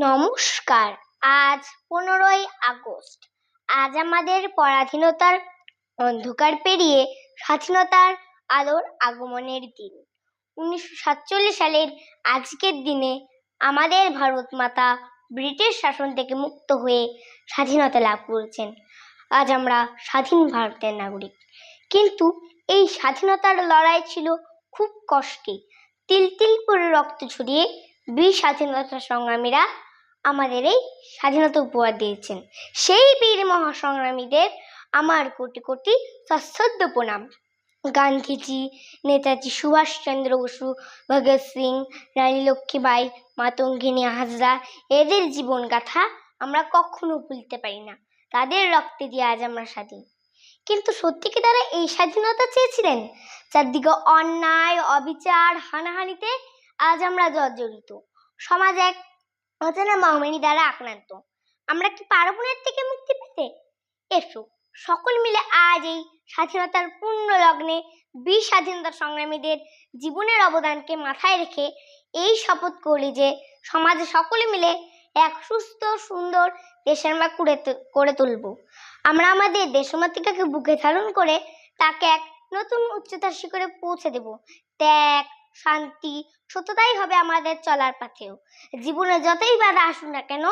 নমস্কার। আজ পনেরোই আগস্ট। আজ আমাদের পরাধীনতার অন্ধকার পেরিয়ে স্বাধীনতার আলোর আগমনের দিন। উনিশশো সাতচল্লিশ সালের আজকের দিনে আমাদের ভারত মাতা ব্রিটিশ শাসন থেকে মুক্ত হয়ে স্বাধীনতা লাভ করেছেন। আজ আমরা স্বাধীন ভারতের নাগরিক। কিন্তু এই স্বাধীনতার লড়াই ছিল খুব কষ্টে। তিল তিল করে রক্ত ছড়িয়ে বীর স্বাধীনতা সংগ্রামীরা আমাদের এই স্বাধীনতা উপহার দিয়েছেন। সেই বীর মহাসংগ্রামীদের আমার কোটি কোটি সশ্রদ্ধ প্রণাম। গান্ধীজি, নেতাজি সুভাষচন্দ্র বসু, ভগৎ সিং, রানী লক্ষ্মীবাই মাতঙ্গিনী হাজরা, এদের জীবন গাথা আমরা কখনো ভুলতে পারি না। তাদের রক্তে দিয়ে আজ আমরা স্বাধীন। কিন্তু সত্যি কি তারা এই স্বাধীনতা চেয়েছিলেন? চারদিকে অন্যায়, অবিচার, হানাহানিতে আজ আমরা জর্জরিত। সমাজ এক অচেনা মহামারী দ্বারা আক্রান্ত। আমরা কি পারব না থেকে মুক্তি পেতে? এসো, সকল মিলে আজ এই স্বাধীনতার পূর্ণ লগ্নে বীর স্বাধীনতা সংগ্রামীদের জীবনের অবদানকে মাথায় রেখে এই শপথ করি যে সমাজে সকলে মিলে এক সুস্থ, সুন্দর দেশের মা করে করে তুলব। আমরা আমাদের দেশমাতৃকাকে বুকে ধারণ করে তাকে এক নতুন উচ্চতার শিখরে পৌঁছে দেব। ত্যাগ শান্তি, সততাই হবে আমাদের চলার পথেও। জীবনে যতই বাধা আসুক না কেন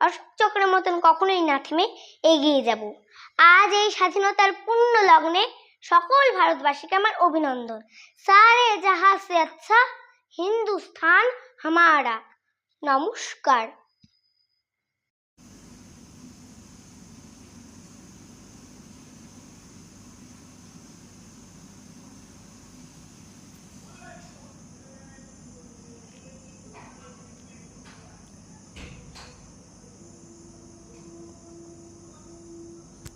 অশোক চক্রের মতন কখনোই না থেমে এগিয়ে যাব। আজ এই স্বাধীনতার পূর্ণ লগ্নে সকল ভারতবাসীকে আমার অভিনন্দন। সারে যাহা সে আচ্ছা হিন্দুস্থান হামারা। নমস্কার।